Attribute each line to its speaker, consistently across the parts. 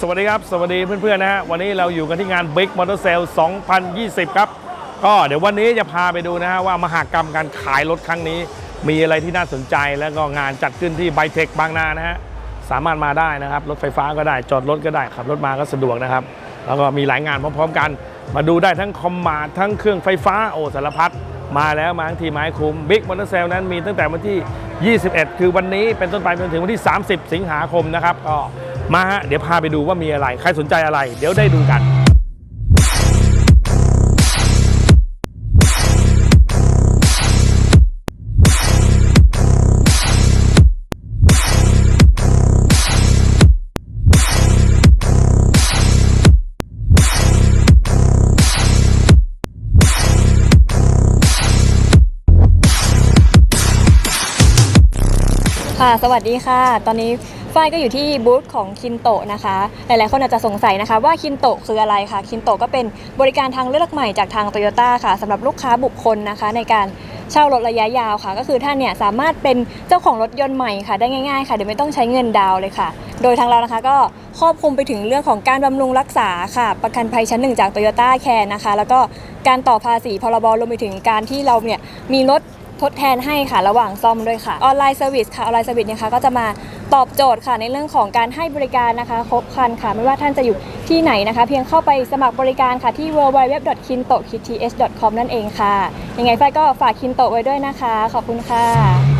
Speaker 1: สวัสดีครับ สวัสดีเพื่อนๆนะฮะวันนี้เราอยู่กันที่งาน Big Motor Sale 2020 ครับ ก็เดี๋ยววันนี้จะพาไปดูนะฮะว่ามหากรรมการขายรถครั้งนี้ มีอะไรที่น่าสนใจแล้วก็งานจัดขึ้นที่ไบเทคบางนานะฮะสามารถมาได้นะครับ รถไฟฟ้าก็ได้จอดรถก็ได้ขับรถมาก็สะดวกนะครับ แล้วก็มีหลายงานพร้อมๆกัน มาดูได้ทั้งคอมมาทั้งเครื่องไฟฟ้าโอสารพัดมาแล้วมาทั้งทีไม้คุ้ม Big Motor Sale นั้นมีตั้งแต่วันที่ 21 คือวันนี้เป็นต้นไปจนถึงวันที่ 30 สิงหาคมนะครับก็ มาฮะเดี๋ยวพาไปดูว่ามีอะไรใครสนใจอะไร เดี๋ยวได้ดูกัน
Speaker 2: ค่ะ สวัสดีค่ะ ตอนนี้ ฝ้ายก็อยู่ที่บูธของคินโตะนะคะ หลายๆ คนอาจจะสงสัยนะคะว่าคินโตะคืออะไรคะคินโตะก็เป็นบริการทางเลือกใหม่จากทางโตโยต้าค่ะสำหรับลูกค้าบุคคลนะคะ ในการเช่ารถระยะยาวค่ะ ก็คือท่านเนี่ยสามารถเป็นเจ้าของรถยนต์ใหม่ค่ะ ได้ง่ายๆค่ะโดยไม่ต้องใช้เงินดาวเลยค่ะ โดยทางเรานะคะก็ครอบคลุมไปถึงเรื่องของการบำรุงรักษาค่ะ ประกันภัยชั้นหนึ่งจากโตโยต้าแคร์นะคะ แล้วก็การต่อภาษีพรบรวมไปถึงการที่เราเนี่ยมีรถ ทดแทนให้ค่ะระหว่างซ่อมด้วยค่ะ ออนไลน์เซอร์วิสค่ะ ออนไลน์เซอร์วิสเนี่ยค่ะก็จะมาตอบโจทย์ค่ะในเรื่องของการให้บริการนะคะ ครบครันค่ะ ไม่ว่าท่านจะอยู่ที่ไหนนะคะ เพียงเข้าไปสมัครบริการค่ะที่ www.kinto.th.com นั่นเองค่ะ ยังไงฝ้ายก็ฝากคินโตไว้ด้วยนะคะ ขอบคุณค่ะ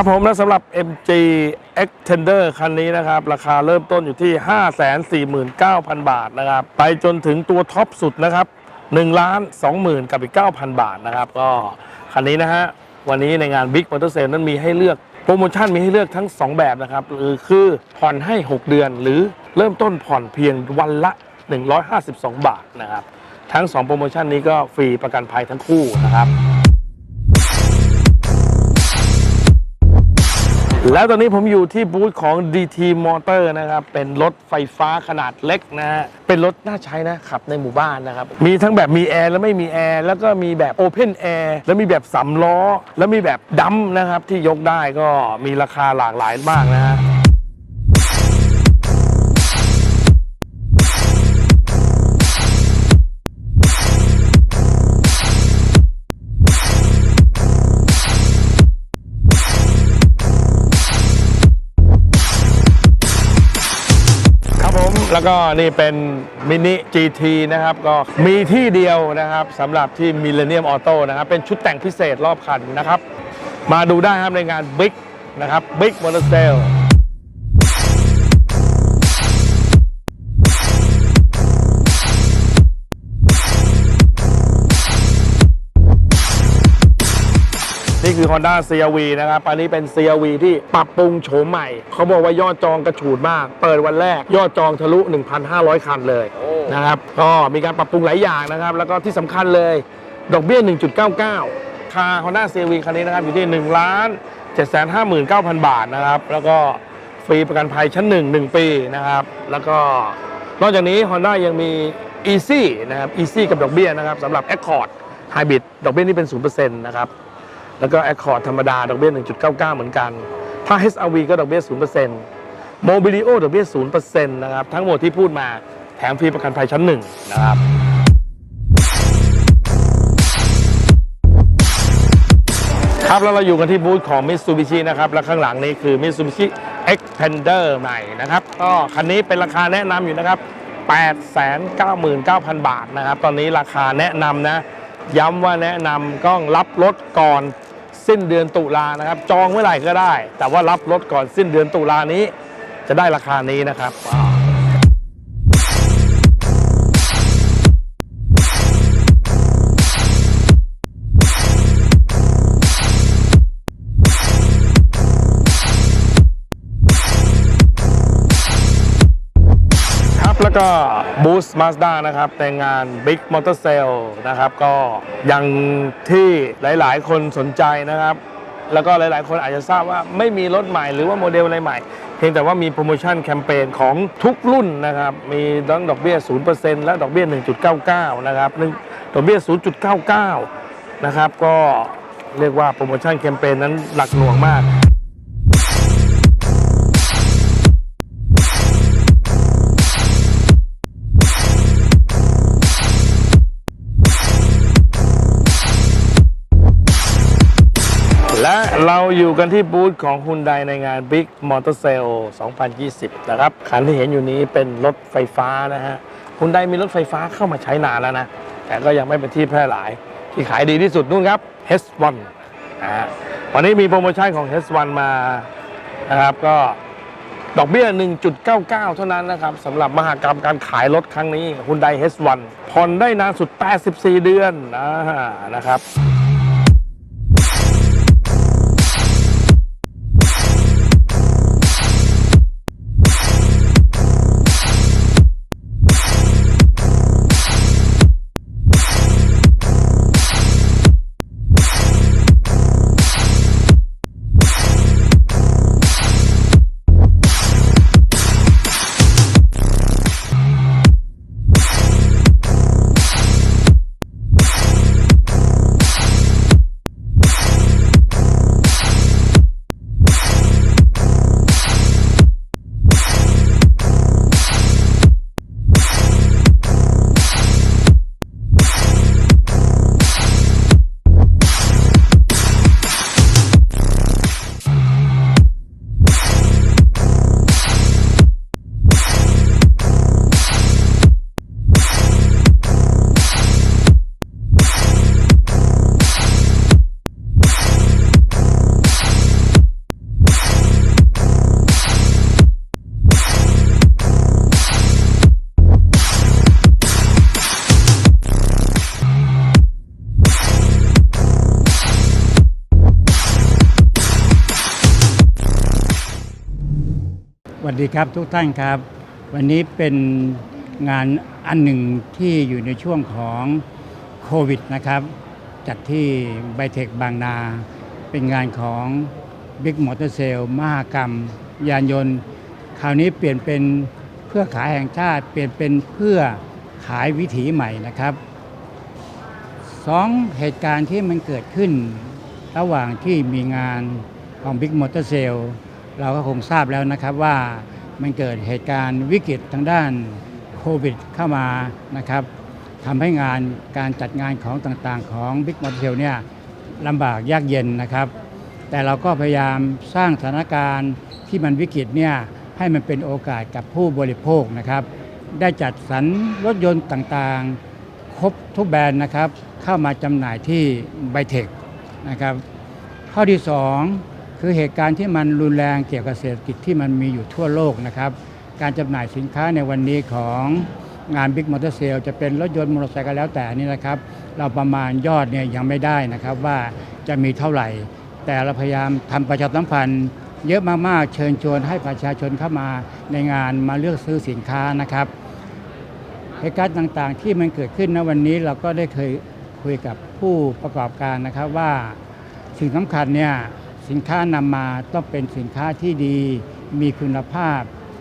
Speaker 1: ครับผมและสำหรับ MG Extender คันนี้นะครับ ราคาเริ่มต้นอยู่ที่ 549,000 บาทนะครับ ไปจนถึงตัวท็อปสุดนะครับ1ล้าน20,000 กับอีก 9,000 บาทนะครับ ก็คันนี้นะฮะ วันนี้ในงาน Big Motor Sale นั้นมีให้เลือกโปรโมชั่นมีให้เลือกทั้ง 2 แบบนะครับคือคือผ่อนให้ 6 เดือน หรือเริ่มต้นผ่อนเพียงวันละ 152 บาทนะครับ ทั้ง 2 โปรโมชั่นนี้ก็ฟรีประกันภัยทั้งคู่นะครับ แล้วตอนนี้ผมอยู่ที่บูธของ DT Motor นะครับ เป็นรถไฟฟ้าขนาดเล็กนะฮะ เป็นรถน่าใช้นะ ขับในหมู่บ้านนะครับ มีทั้งแบบมีแอร์แล้วไม่มีแอร์ แล้วก็มีแบบ Open Air แล้วมีแบบสำล้อ แล้วมีแบบดัมนะครับที่ยกได้ก็มีราคาหลากหลายมากนะฮะ แล้วก็นี่เป็นมินิ GT นะครับ ก็มีที่เดียวนะครับสำหรับที่ Millennium Auto นะครับ เป็นชุดแต่งพิเศษรอบคันนะครับ มาดูได้ครับในงาน Big นะครับ Big Motor Sale นี่คือ Honda CRV นะครับ อันนี้เป็น CRV ที่ปรับปรุงโฉมใหม่ เขาบอกว่ายอดจองกระฉูดมาก เปิดวันแรกยอดจองทะลุ 1,500 คันเลยนะครับ ก็มีการปรับปรุงหลายอย่างนะครับ แล้วก็ที่สำคัญเลย ดอกเบี้ย 1.99 คา Honda CRV คันนี้นะครับอยู่ที่1ล้าน759,000 บาทนะครับ แล้วก็ฟรีประกันภัยชั้น 1 1 ปีนะครับ แล้วก็นอกจากนี้ Honda ยังมี Easy นะครับ Easy กับดอกเบี้ยนะครับสำหรับ Accord Hybrid ดอกเบี้ยนี่เป็น 0%นะครับ แล้วก็ Accord ธรรมดาดอกเบี้ย 1.99 เหมือนกัน ถ้า HRV ก็ดอกเบี้ย 0% Mobilio ดอกเบี้ย 0%นะครับ ทั้งหมดที่พูดมาแถมฟรีประกันภัยชั้นหนึ่งนะครับครับแล้วเราอยู่กันที่บูธของ Mitsubishi นะครับ และข้างหลังนี้คือ Mitsubishi Xpander ใหม่นะครับก็คันนี้เป็นราคาแนะนำอยู่นะครับ 899,000 บาทนะครับ ตอนนี้ราคาแนะนำนะ ย้ำว่าแนะนำต้องรับรถก่อน สิ้นเดือนตุลานะครับ จองเมื่อไหร่ก็ได้ แต่ว่ารับรถก่อนสิ้นเดือนตุลานี้ จะได้ราคานี้นะครับว้าวค บแล้วก็ Boost Mazda นะครับในงาน Big Motor Sale นะครับก็ยังที่หลาย ๆ คนสนใจนะครับ แล้วก็หลาย ๆ คนอาจจะทราบว่าไม่มีรถใหม่หรือว่าโมเดลอะไรใหม่ เพียงแต่ว่ามีโปรโมชั่นแคมเปญของทุกรุ่นนะครับ มีทั้งดอกเบี้ย 0%และดอกเบี้ย 1.99 นะครับหนึ่งดอกเบี้ย 0.99 นะครับ ก็เรียกว่าโปรโมชั่นแคมเปญนั้นหลักหน่วงมาก อยู่กันที่บูธของ h ุ u ไดในงาน Big Motor Sale 2020 นะครับ คันที่เห็นอยู่นี้เป็นรถไฟฟ้านะฮะ h ุ u ไดมีรถไฟฟ้าเข้ามาใช้นานแล้วนะ แต่ก็ยังไม่เป็นที่แพร่หลาย ที่ขายดีที่สุดนู่นครับ H1 นะฮะวันนี้มีโปรโมชั่นของ H1 มานะครับก็ดอกเบี้ย 1.99 เท่านั้นนะครับสำหรับมหากรรมการขายรถครั้งนี้ h ุ u ได H1 ผ่อนได้นานสุด 84 เดือนนะครับ
Speaker 3: วัสดีครับทุกท่านครับ วันนี้เป็นงานอันหนึ่งที่อยู่ในช่วงของโควิดนะครับ จัดที่ไบเทคบางนา เป็นงานของ Big Motor Sale มหกรรม ยานยนต์ คราวนี้เปลี่ยนเป็นเพื่อขายแห่งชาติเปลี่ยนเป็นเพื่อขายวิถีใหม่นะครับสองเหตุการณ์ที่มันเกิดขึ้น ระหว่างที่มีงานของ Big Motor Sale เราก็คงทราบแล้วนะครับว่ามันเกิดเหตุการณ์วิกฤตทางด้านโควิดเข้ามานะครับทำให้งานการจัดงานของต่างๆ ของ Big Motor Sale เนี่ยลำบากยากเย็นนะครับ แต่เราก็พยายามสร้างสถานการณ์ที่มันวิกฤตเนี่ยให้มันเป็นโอกาสกับผู้บริโภคนะครับ ได้จัดสรรรถยนต์ต่างๆ ครบทุกแบรนด์นะครับ เข้ามาจำหน่ายที่ไบเทคนะครับ ข้อที่ 2 คือเหตุการณ์ที่มันรุนแรงเกี่ยวกับเศรษฐกิจที่มันมีอยู่ทั่วโลกนะครับ การจำหน่ายสินค้าในวันนี้ของงาน Big Motor Sale จะเป็นรถยนต์มอเตอร์ไซค์ก็แล้วแต่นี่นะครับ เราประมาณยอดเนี่ยยังไม่ได้นะครับว่าจะมีเท่าไหร่ แต่เราพยายามทำประชาสัมพันธ์ เยอะมากๆ เชิญชวนให้ประชาชนเข้ามาในงานมาเลือกซื้อสินค้านะครับเหตุการณ์ต่างๆ ที่มันเกิดขึ้นณวันนี้เราก็ได้เคยคุยกับผู้ประกอบการนะครับว่าสิ่งสำคัญเนี่ย สินค้านำมาต้องเป็นสินค้าที่ดี มีคุณภาพ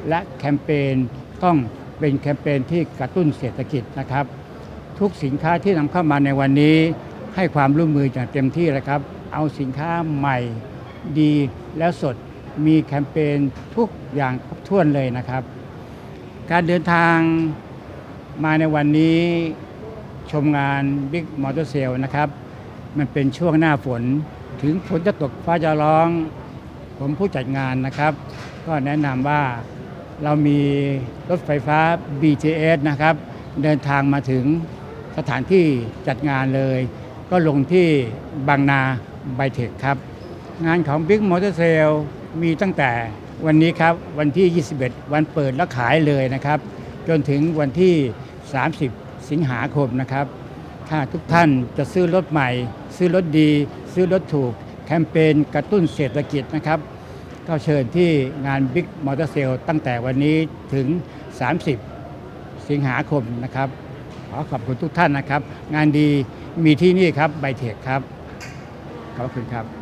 Speaker 3: และแคมเปญต้องเป็นแคมเปญที่กระตุ้นเศรษฐกิจนะครับ ทุกสินค้าที่นำเข้ามาในวันนี้ ให้ความร่วมมืออย่างเต็มที่เลยครับ เอาสินค้าใหม่ดีแล้วสดมีแคมเปญทุกอย่างครบถ้วนเลยนะครับ การเดินทางมาในวันนี้ชมงาน Big Motor Sale นะครับ มันเป็นช่วงหน้าฝน ถึงฝนจะตกฟ้าจะร้อง ผมผู้จัดงานนะครับ ก็แนะนำว่าเรามีรถไฟฟ้า BTS นะครับ เดินทางมาถึงสถานที่จัดงานเลย ก็ลงที่บางนาไบเทคครับ งานของ Big Motor Sale มีตั้งแต่วันนี้ครับ วันที่ 21 วันเปิดและขายเลยนะครับ จนถึงวันที่ 30 สิงหาคมนะครับ ถ้าทุกท่านจะซื้อรถใหม่ ซื้อรถดี ซื้อรถถูก แคมเปญกระตุ้นเศรษฐกิจนะครับก็เชิญที่งานบิ๊กมอเตอร์เซลตั้งแต่วันนี้ถึง 30 สิงหาคมนะครับ ขอขอบคุณทุกท่านนะครับ งานดีมีที่นี่ครับไบเทคครับ ขอบคุณครับ